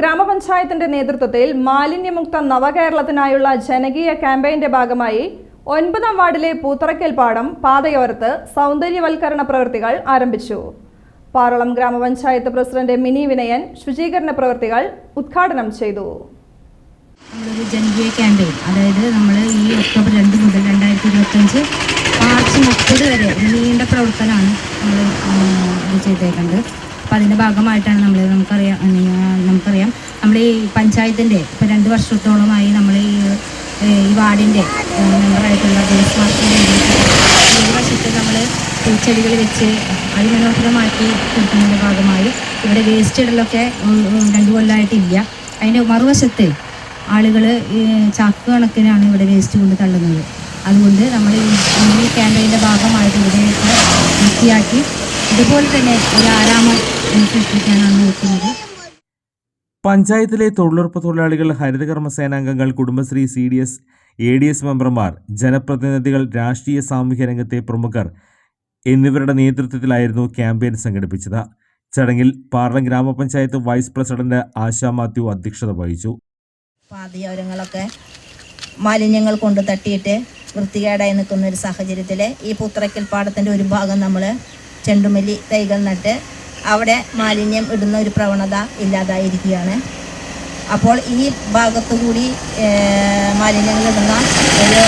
ഗ്രാമപഞ്ചായത്തിന്റെ നേതൃത്വത്തിൽ മാലിന്യമുക്ത നവകേരളത്തിനായുള്ള ജനകീയ ക്യാമ്പയിന്റെ ഭാഗമായി ഒൻപതാം വാർഡിലെ പൂത്തറയ്ക്കൽ പാടം പാതയോരത്ത് സൗന്ദര്യവൽക്കരണ പ്രവൃത്തികൾ ആരംഭിച്ചു. പാറളം ഗ്രാമപഞ്ചായത്ത് പ്രസിഡന്റ് മിനി വിനയൻ ശുചീകരണ പ്രവൃത്തികൾ ഉദ്ഘാടനം ചെയ്തു. നമ്മളൊരു ജനകീയ ക്യാമ്പയിൻ അതായത് നമ്മൾ ഈ ഒക്ടോബർ രണ്ട് മുതൽ രണ്ടായിരത്തി ഇരുപത്തഞ്ച് മാർച്ച് മുപ്പത് വരെ ഒരു നീണ്ട പ്രവർത്തനമാണ് നമ്മൾ ചെയ്തേക്കുന്നത് അപ്പോൾ അതിന്റെ ഭാഗമായിട്ടാണ് നമ്മൾ നമുക്കറിയാം നമുക്കറിയാം. നമ്മൾ ഈ പഞ്ചായത്തിന്റെ ഇപ്പോൾ രണ്ട് വർഷത്തോളമായി നമ്മൾ ഈ ഈ വാർഡിന്റെ മെമ്പറായിട്ടുള്ള ദേശ് മാർക്കിന്റെ ഒരു വശത്ത് നമ്മൾ പൂച്ചെടികൾ വെച്ച് അതിമനോഹരമാക്കി കൊടുക്കുന്നതിന്റെ ഭാഗമായി ഇവിടെ വേസ്റ്റ് ഇടലൊക്കെ രണ്ടു കൊല്ലമായിട്ടില്ല അതിന്റെ മറുവശത്ത് ആളുകൾ ചാക്ക് കണക്കിനാണ് ഇവിടെ വേസ്റ്റ് കൊണ്ട് തള്ളുന്നത്. അതുകൊണ്ട് നമ്മൾ ഈ ക്യാമ്പയിന്റെ ഭാഗമായിട്ട് ഇവിടെ വൃത്തിയാക്കി ഇതുപോലെ തന്നെ ഒരു ആരാമം സൃഷ്ടിക്കാനാണ് നോക്കുന്നത്. പഞ്ചായത്തിലെ തൊഴിലുറപ്പ് തൊഴിലാളികൾ ഹരിതകർമ്മ സേനാംഗങ്ങൾ Kudumbashree C D S A D S മെമ്പർമാർ ജനപ്രതിനിധികൾ രാഷ്ട്രീയ സാമൂഹ്യ രംഗത്തെ പ്രമുഖർ എന്നിവരുടെ നേതൃത്വത്തിലായിരുന്നു ക്യാമ്പയിൻ സംഘടിപ്പിച്ചത്. ചടങ്ങിൽ പാർലം ഗ്രാമപഞ്ചായത്ത് വൈസ് പ്രസിഡന്റ് ആശാ മാത്യു അധ്യക്ഷത വഹിച്ചു. പാതയോരങ്ങളൊക്കെ മാലിന്യങ്ങൾ കൊണ്ട് തട്ടിയിട്ട് വൃത്തികേടായി നിൽക്കുന്ന ഒരു സാഹചര്യത്തിൽ ഈ പുത്രക്കൽ പാടത്തിന്റെ ഒരു ഭാഗം നമ്മൾ ചെണ്ടുമല്ലി തൈകൾ നട്ട് അവിടെ മാലിന്യം ഇടുന്ന ഒരു പ്രവണത ഇല്ലാതായിരിക്കുകയാണ്. അപ്പോൾ ഈ ഭാഗത്തു കൂടി മാലിന്യങ്ങൾ ഇടുന്ന ഒരു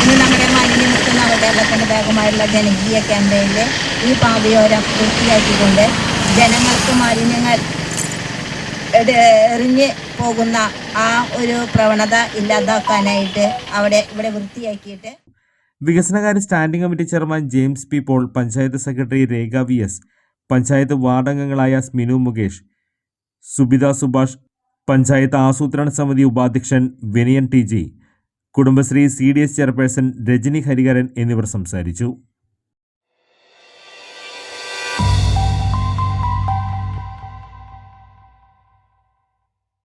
ഇനി നമ്മുടെ മാലിന്യമുക്ത നവകേരളത്തിന്റെ ഭാഗമായുള്ള ജനകീയ ക്യാമ്പയിനിൽ ഈ പാതയോരം വൃത്തിയാക്കിക്കൊണ്ട് ജനങ്ങൾക്ക് മാലിന്യങ്ങൾ എറിഞ്ഞ് പോകുന്ന ആ ഒരു പ്രവണത ഇല്ലാതാക്കാനായിട്ട് അവിടെ ഇവിടെ വൃത്തിയാക്കിയിട്ട് വികസനകാര്യ standing committee chairman James P Paul panchayat secretary Rekha V S panchayat വാർഡംഗങ്ങളായ Sminu Mukesh Subitha Subhash panchayat ആസൂത്രണ സമിതി ഉപാധ്യക്ഷൻ Vinayan T G Kudumbashree C D S chairperson Rajani Hariharan എന്നിവർ സംസാരിച്ചു.